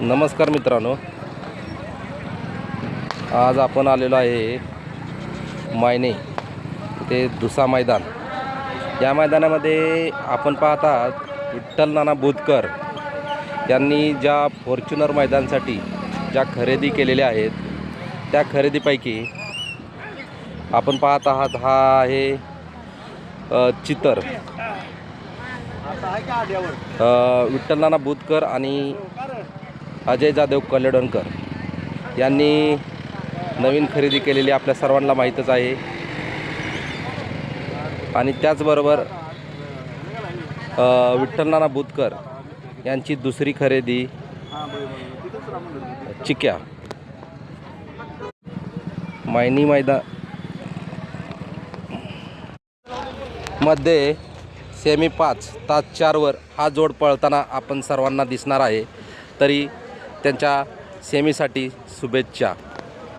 नमस्कार मित्रांनो. आज आपण आलेलो आहे मायने ते दुसा मैदान. या मैदानामध्ये आपण पाहत आहात विठ्ठल नाना बोधकर यांनी ज्या फॉर्च्युनर मैदानसाठी ज्या खरेदी केलेल्या आहेत त्या खरेदीपैकी आपण पाहत आहात हा आहे चितर. विठ्ठल नाना बोधकर आणि अजय जाधव कलेडणकर यांनी नवीन खरेदी केलेली आपल्या सर्वांना माहीतच आहे. आणि त्याचबरोबर विठ्ठलनाना विठ्ठल नाना बुतकर यांची दुसरी खरेदी चिक्या. मायनी मैदानमध्ये सेमी पाच तास चारवर हा जोड पळताना आपण सर्वांना दिसणार आहे. तरी त्यांच्या सेमीसाठी शुभेच्छा.